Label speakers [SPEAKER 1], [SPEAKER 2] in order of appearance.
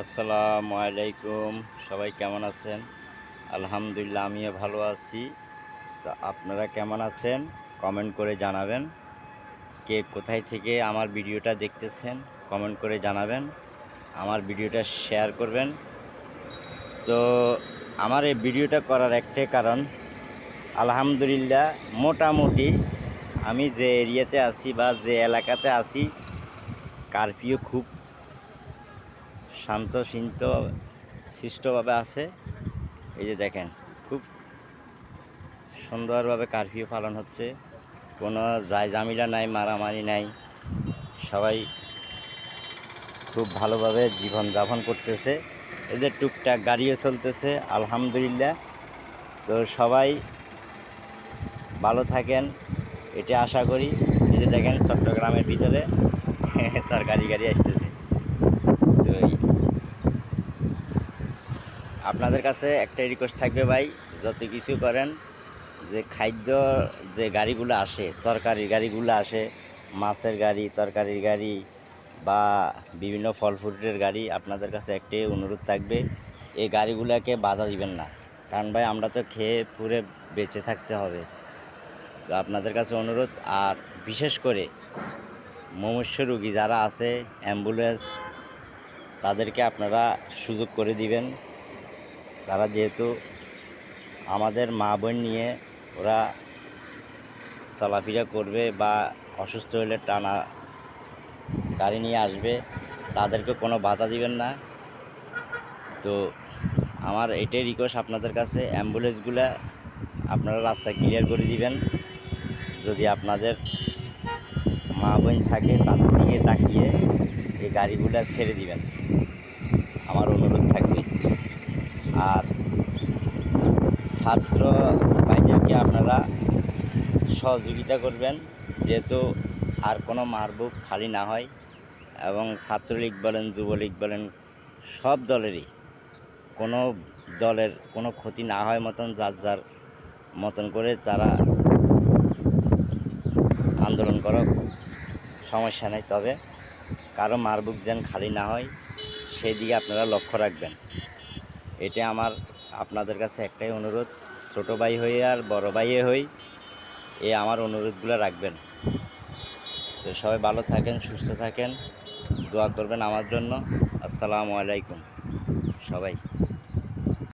[SPEAKER 1] আসসালামু আলাইকুম। সবাই কেমন আছেন? আলহামদুলিল্লাহ, আমিও ভালো আছি। তো আপনারা কেমন আছেন? কমেন্ট করে জানাবেন। কে কোথায় থেকে আমার ভিডিওটা দেখতেছেন, কমেন্ট করে জানাবেন। আমার ভিডিওটা শেয়ার করবেন। তো আমার এই ভিডিওটা করার একটাই কারণ, আলহামদুলিল্লাহ, মোটামুটি আমি যে এরিয়াতে আছি বা যে এলাকাতে আছি, কারফিউ খুব শান্ত শিন্ত সৃষ্টভাবে আছে। এই যে দেখেন, খুব সুন্দরভাবে কারফিউ পালন হচ্ছে। কোনো যায় জামিলা নাই, মারামারি নাই। সবাই খুব ভালোভাবে জীবনযাপন করতেছে। এই যে টুকটাক গাড়িও চলতেছে, আলহামদুলিল্লাহ। তো সবাই ভালো থাকেন, এটা আশা করি। এই যে দেখেন, চট্টগ্রামের ভিতরে তার গাড়ি গাড়ি আসতেছে তো এই আপনাদের কাছে একটাই রিকোয়েস্ট থাকবে ভাই, যত কিছু করেন, যে খাদ্য যে গাড়িগুলো আসে, তরকারির গাড়িগুলো আসে, মাছের গাড়ি, তরকারির গাড়ি বা বিভিন্ন ফল ফ্রুটের গাড়ি, আপনাদের কাছে একটাই অনুরোধ থাকবে, এই গাড়িগুলোকে বাধা দিবেন না। কারণ ভাই, আমরা তো খেয়ে পুরে বেঁচে থাকতে হবে। তো আপনাদের কাছে অনুরোধ, আর বিশেষ করে মমস্য রুগী যারা আছে, অ্যাম্বুলেন্স, তাদেরকে আপনারা সুযোগ করে দিবেন। তারা যেহেতু আমাদের মা বোন নিয়ে ওরা চলাফেরা করবে বা অসুস্থ হলে টানা গাড়ি নিয়ে আসবে, তাদেরকে কোনো বাধা দিবেন না। তো আমার এটাই রিকোয়েস্ট আপনাদের কাছে, অ্যাম্বুলেন্সগুলো আপনারা রাস্তা ক্লিয়ার করে দিবেন। যদি আপনাদের মা বোন থাকে, তাদের দিকে তাকিয়ে এই গাড়িগুলো ছেড়ে দিবেন আমার অনুরোধ থাকবে আর ছাত্র ভাইদেরকে আপনারা সহযোগিতা করবেন, যেহেতু আর কোনো মারবুক খালি না হয়। এবং ছাত্রলীগ বলেন, যুবলীগ বলেন, সব দলেরই কোনো দলের কোনো ক্ষতি না হয় মতন, যার যার মতন করে তারা আন্দোলন করো সমস্যা নেই। তবে কারও মারবুক যেন খালি না হয় সেই দিকে আপনারা লক্ষ্য রাখবেন। এটা আমার আপনাদের কাছে একটাই অনুরোধ, ছোট ভাই হয়ে আর বড় ভাইয়ে হই, এ আমার অনুরোধগুলো রাখবেন। তো সবাই ভালো থাকেন, সুস্থ থাকেন, দোয়া করবেন আমার জন্য। আসসালামু আলাইকুম সবাই।